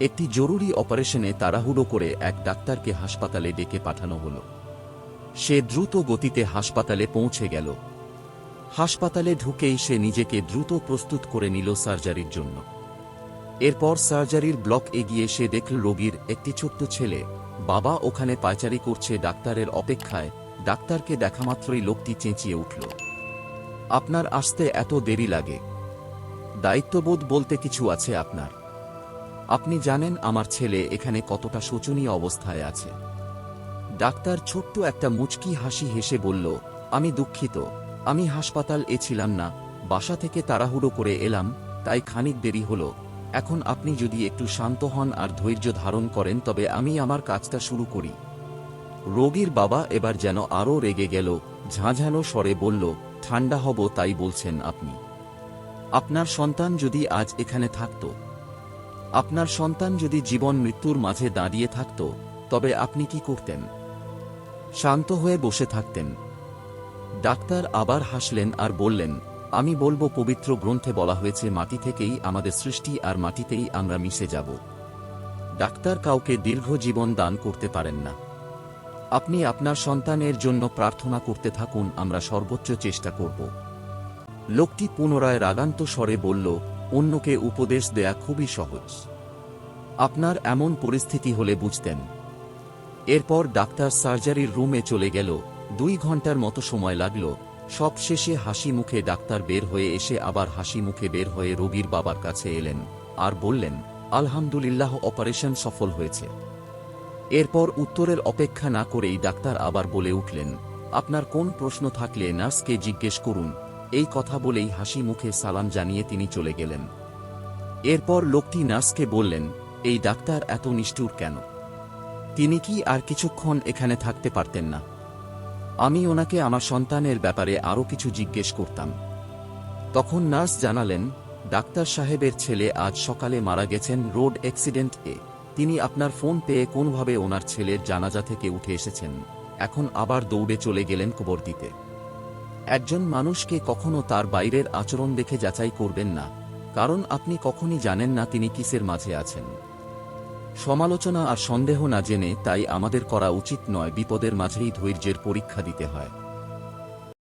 একটি জরুরি অপারেশনে তাড়াহুড়ো করে এক ডাক্তারকে হাসপাতালে ডেকে পাঠানো হল। সে দ্রুত গতিতে হাসপাতালে পৌঁছে গেল। হাসপাতালে ঢুকেই সে নিজেকে দ্রুত প্রস্তুত করে নিল সার্জারির জন্য। এরপর সার্জারির ব্লক এগিয়ে সে দেখল রোগীর একটি ছোট্ট ছেলে। বাবা ওখানে পায়চারি করছে ডাক্তারের অপেক্ষায়। ডাক্তারকে দেখামাত্রই লোকটি চেঁচিয়ে উঠল। আপনার আসতে এত দেরি লাগে। দায়িত্ববোধ বলতে কিছু আছে আপনার। আপনি জানেন আমার ছেলে এখানে কতটা শোচনীয় অবস্থায় আছে। ডাক্তার ছোট্ট একটা মুচকি হাসি হেসে বলল, আমি দুঃখিত, আমি হাসপাতাল এ ছিলাম না, বাসা থেকে তাড়াহুড়ো করে এলাম, তাই খানিক দেরি হলো। এখন আপনি যদি একটু শান্ত হন আর ধৈর্য ধারণ করেন তবে আমি আমার কাজটা শুরু করি। রোগীর বাবা এবার যেন আরও রেগে গেল ঝাঁঝানো স্বরে বলল, ঠান্ডা হব তাই বলছেন আপনি। আপনার সন্তান যদি আজ এখানে থাকত আপনার সন্তান যদি জীবন মৃত্যুর মাঝে দাঁড়িয়ে থাকত, তবে আপনি কি করতেন? শান্ত হয়ে বসে থাকতেন। ডাক্তার আবার হাসলেন আর বললেন, আমি বলব, পবিত্র গ্রন্থে বলা হয়েছে, মাটি থেকেই আমাদের সৃষ্টি আর মাটিতেই আমরা মিশে যাব। ডাক্তার কাউকে দীর্ঘ জীবন দান করতে পারেন না। আপনি আপনার সন্তানের জন্য প্রার্থনা করতে থাকুন, আমরা সর্বোচ্চ চেষ্টা করব। লোকটি পুনরায় রাগান্ত স্বরে বলল অন্যকে উপদেশ দেয়া খুবই সহজ। আপনার এমন পরিস্থিতি হলে বুঝতেন। এরপর ডাক্তার সার্জারির রুমে চলে গেল, দুই ঘণ্টার মতো সময় লাগল, সব শেষে হাসি মুখে ডাক্তার বের হয়ে এসে আবার হাসি মুখে বের হয়ে রোগীর বাবার কাছে এলেন আর বললেন, আলহামদুলিল্লাহ, অপারেশন সফল হয়েছে। এরপর উত্তরের অপেক্ষা না করেই ডাক্তার আবার বলে উঠলেন, আপনার কোন প্রশ্ন থাকলে নার্সকে জিজ্ঞেস করুন। এই কথা বলেই হাসি মুখে সালাম জানিয়ে তিনি চলে গেলেন। এরপর লোকটি নার্সকে বললেন, এই ডাক্তার এত নিষ্ঠুর কেন? তিনি কি আর কিছুক্ষণ এখানে থাকতে পারতেন না? আমি ওনাকে আমার সন্তানের ব্যাপারে আরও কিছু জিজ্ঞেস করতাম। তখন নার্স জানালেন, ডাক্তার সাহেবের ছেলে আজ সকালে মারা গেছেন রোড অ্যাক্সিডেন্ট এ। তিনি আপনার ফোন পেয়ে কোনভাবে ওনার ছেলের জানাজা থেকে উঠে এসেছেন। এখন আবার দৌড়ে চলে গেলেন কবর দিতে। একজন মানুষকে কখনো তার বাইরের আচরণ দেখে যাচাই করবেন না, কারণ আপনি কখনই জানেন না তিনি কিসের মাঝে আছেন। সমালোচনা আর সন্দেহ না জেনে তাই আমাদের করা উচিত নয় বিপদের মাঝেই ধৈর্যের পরীক্ষা দিতে হয়।